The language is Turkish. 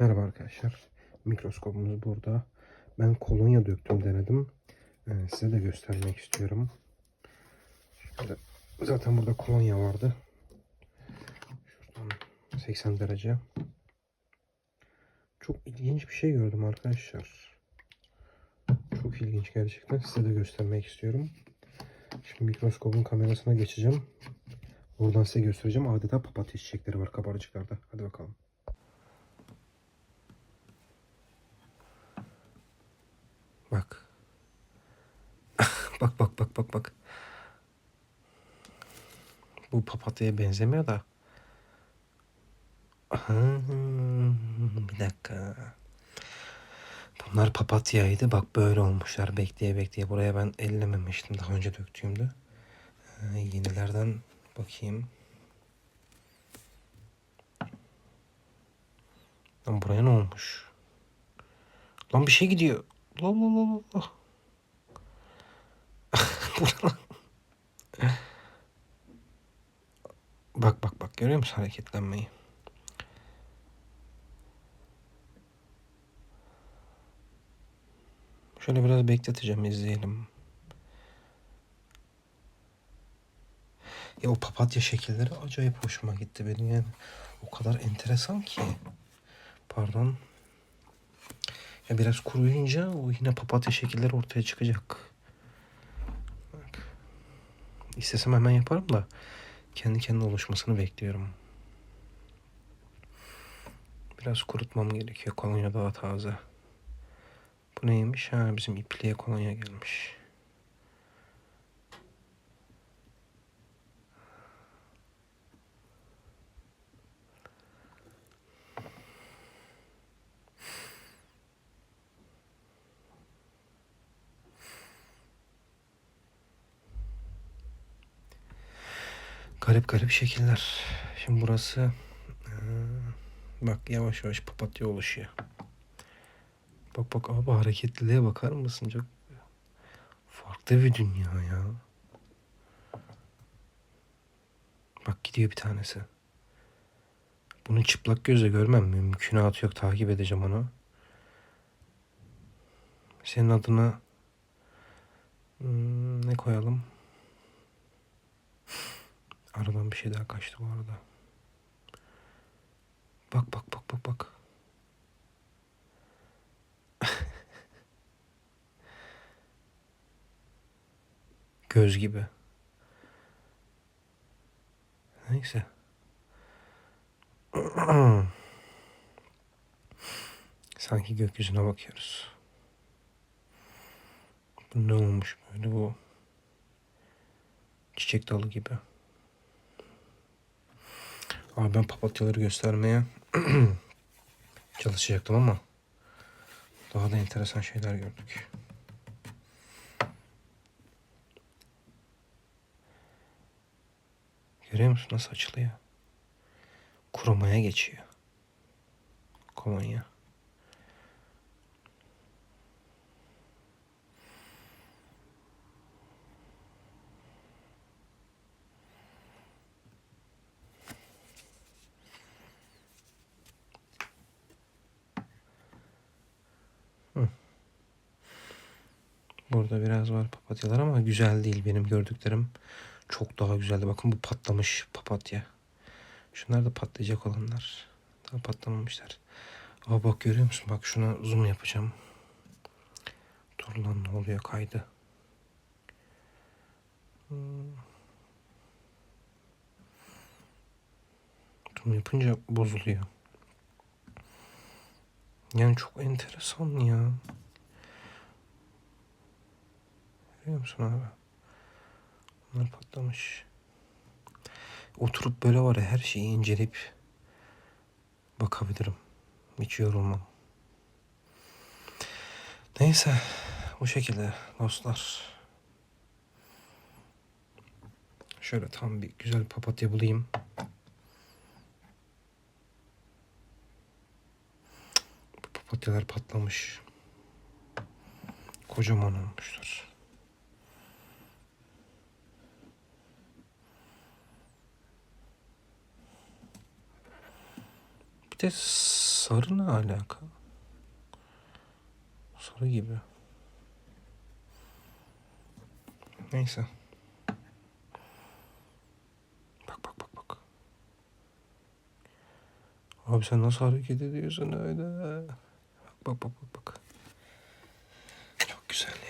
Merhaba arkadaşlar. Mikroskopumuz burada. Ben kolonya döktüm denedim. Ee, size de göstermek istiyorum. Şöyle, zaten burada kolonya vardı. Şuradan 80 derece. Çok ilginç bir şey gördüm arkadaşlar. Çok ilginç gerçekten. Size de göstermek istiyorum. Şimdi mikroskopun kamerasına geçeceğim. Oradan size göstereceğim. Adeta papatya çiçekleri var kabarcıklarda. Hadi bakalım. Bak. Bak bak bak bak bak. Bu papatyaya benzemiyor da. Bir dakika. Bunlar papatyaydı. Bak böyle olmuşlar. Bekleye bekleye. Buraya ben ellememiştim daha önce döktüğümde. Ee, yenilerden bakayım. Lan buraya ne olmuş? Lan bir şey gidiyor. La la la la la. Bu ne lan? Bak bak bak görüyor musun hareketlenmeyi? Şöyle biraz bekleteceğim izleyelim. Ya o papatya şekilleri acayip hoşuma gitti benim yani. O kadar enteresan ki. Pardon. Ya biraz kuruyunca o yine papatya şekilleri ortaya çıkacak. İstesem hemen yaparım da kendi kendine oluşmasını bekliyorum. Biraz kurutmam gerekiyor. Kolonya daha taze. Bu neymiş? Ha bizim ipliğe kolonya gelmiş. Garip garip şekiller. Şimdi burası eee, bak yavaş yavaş papatya oluşuyor. Bak bak abi hareketliliğe bakar mısın? Çok farklı bir dünya ya. Bak gidiyor bir tanesi. Bunu çıplak gözle görmem mümkünatı yok. Takip edeceğim onu. Senin adına hmm, ne koyalım? Aradan bir şey daha kaçtı bu arada. Bak bak bak bak bak. Göz gibi. Neyse. Sanki gökyüzüne bakıyoruz. Bu ne olmuş böyle bu? Çiçek dalı gibi. Abi ben papatyaları göstermeye çalışacaktım ama daha da enteresan şeyler gördük. Görüyor musun nasıl açılıyor? Kurumaya geçiyor. Kolonya. Burada biraz var papatyalar ama güzel değil benim gördüklerim. Çok daha güzeldi. Bakın bu patlamış papatya. Şunlar da patlayacak olanlar. Daha patlamamışlar. Aa bak görüyor musun? Bak şuna zoom yapacağım. Dur lan ne oluyor kaydı. Hmm. Zoom yapınca bozuluyor. Yani çok enteresan ya. Görüyor musun abi? Bunlar patlamış. Oturup böyle var ya her şeyi inceleyip bakabilirim. Hiç yorulmam. Neyse bu şekilde dostlar. Şöyle tam bir güzel papatya bulayım. Bu papatyalar patlamış. Kocaman olmuşlar. Bir de sarı ne alaka? Sarı gibi. Neyse. Bak bak bak bak. Abi sen nasıl hareket ediyorsun öyle? Bak bak bak bak. Çok güzel ya.